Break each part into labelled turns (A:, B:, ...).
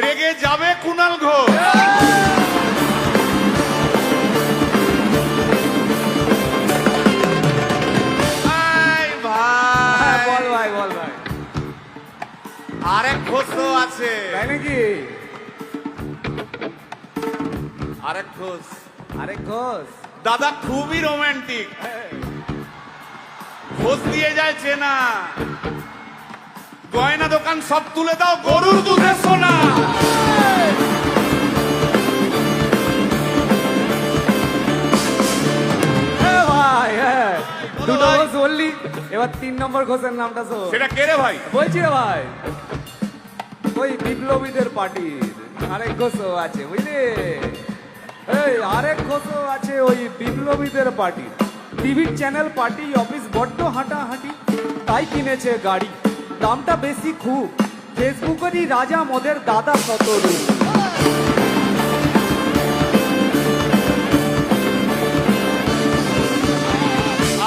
A: রেগে যাবে কুনাল ঘোষ।
B: হ্যাঁ
A: আরেক ঘোষ তো আছে।
B: তাই নাকি?
A: আরেক ঘোষ।
B: আরে ঘোষ?
A: দাদা খুবই রোমান্টিক ঘোষ দিয়ে যায় চেনা। গয়না দোকান সব তুলে দাও গরুর দুধের সোনা।
B: দুটো ঘোষ বললি এবার তিন নম্বর ঘোষের নামটা শোন।
A: সেটা কে রে ভাই?
B: বলছি রে ভাই ওই বিপ্লবীদের পার্টির আরেক ঘোষও আছে বুঝলি? এই আরেক ঘোষও আছে ওই বিপ্লবীদের পার্টি টিভির চ্যানেল পার্টি অফিস বড্ড হাঁটাহাঁটি তাই কিনেছে গাড়ি। দামটা বেশি খুব। ফেসবুকেরই রাজা মদের দাদা সতরু।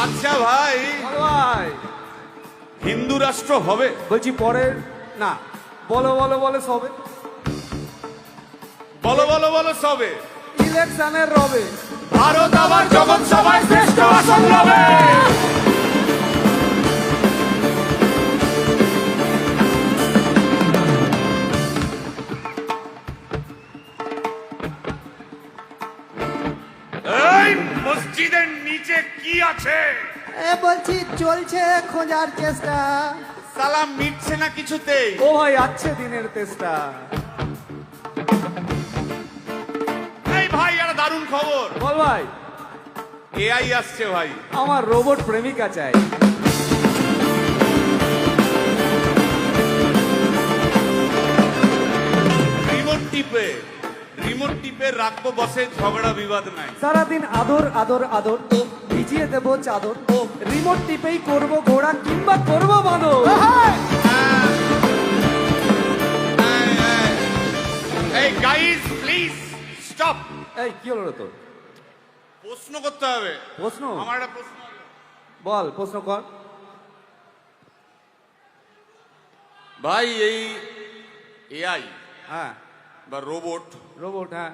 A: আচ্ছা ভাই
B: ভাই।
A: হিন্দু রাষ্ট্র হবে?
B: বলছি পরের না বলো বলো বলো সবে।
A: বলো বলো বলো সবে।
B: ইলেকশনের রবে।
A: ভারত আবার জগৎ সভায় শ্রেষ্ঠ আসন লবে মসজিদের নিচে কি আছে?
C: এ বলছি চলছে খোঁজার চেষ্টা।
A: সালাম মিটছে না কিছুতেই?
B: ও ভাই আছে দিনের চেষ্টা
A: এই ভাই আর দারুণ খবর।
B: বল ভাই।
A: এআই আসছে ভাই।
B: আমার রোবট প্রেমিকা চাই।
A: রাখব বসে ঝগড়া বিবাদ নাই।
B: সারাদিন আদর আদর আদর। ভিজিয়ে দেবো চাদর। ও রিমোট টিপেই করব ঘোড়া কিংবা করব বাঁদর।
A: এই গাইস প্লিজ স্টপ
B: এই কি হলো তোর?
A: প্রশ্ন করতে হবে।
B: প্রশ্ন?
A: আমার একটা প্রশ্ন
B: বল প্রশ্ন কর।
A: ভাই এই এআই
B: হ্যাঁ।
A: বা রোবট
B: রোবট হ্যাঁ।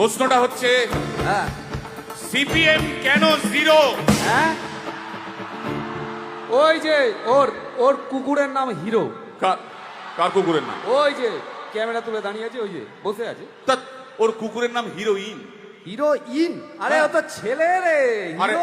A: প্রশ্নটা হচ্ছে
B: হ্যাঁ।
A: সিপিএম কেন জিরো?
B: হ্যাঁ? ওই যে ওর ওর কুকুরের নাম হিরো।
A: কার কুকুরের নাম?
B: ওই যে ক্যামেরা তুলে দাঁড়িয়ে আছে ওই যে বসে আছে।
A: তা ওর কুকুরের নাম হিরোইন।
B: হিরোইন? আরে ও তো ছেলে রে হিরো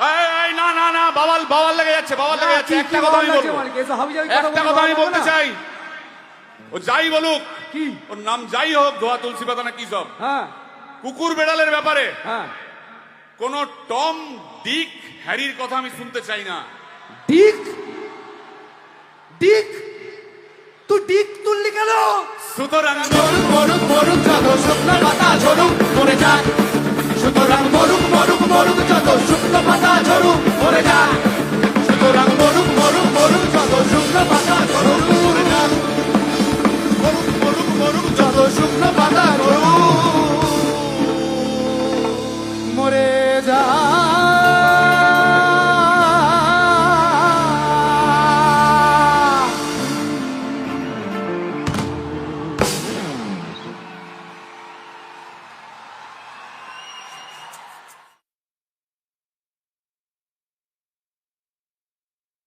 A: না না না বাবাল বাবাল লেগে যাচ্ছে বাবাল লেগে যাচ্ছে। একটা কথা আমি বলব। একটা কথা আমি বলতে চাই। ও যাই বলুক
B: কি?
A: ওর নাম যাই হোক ধোয়া তুলসী পাতা না কি সব।
B: হ্যাঁ।
A: কুকুর বেড়ালের ব্যাপারে
B: হ্যাঁ।
D: কোন টম ডিক হ্যারির কথা আমি শুনতে চাই না।
B: ডিক? ডিক? তুই ডিক তুললি কেন?
D: সুতরাং
A: মরুক মরুক মরুক পাতা ঝরুক মরে যাক। সুতরাং মরুক মরুক মরুক যত শুকনো পাতা ঝরুক, মরে যাক সুতরাং মরুক মরুক মরুক যত শুকনো পাতা ঝরুক, মরে যাক মরুক মরুক মরুক যত শুকনো পাতা ঝরুক, মরে যাক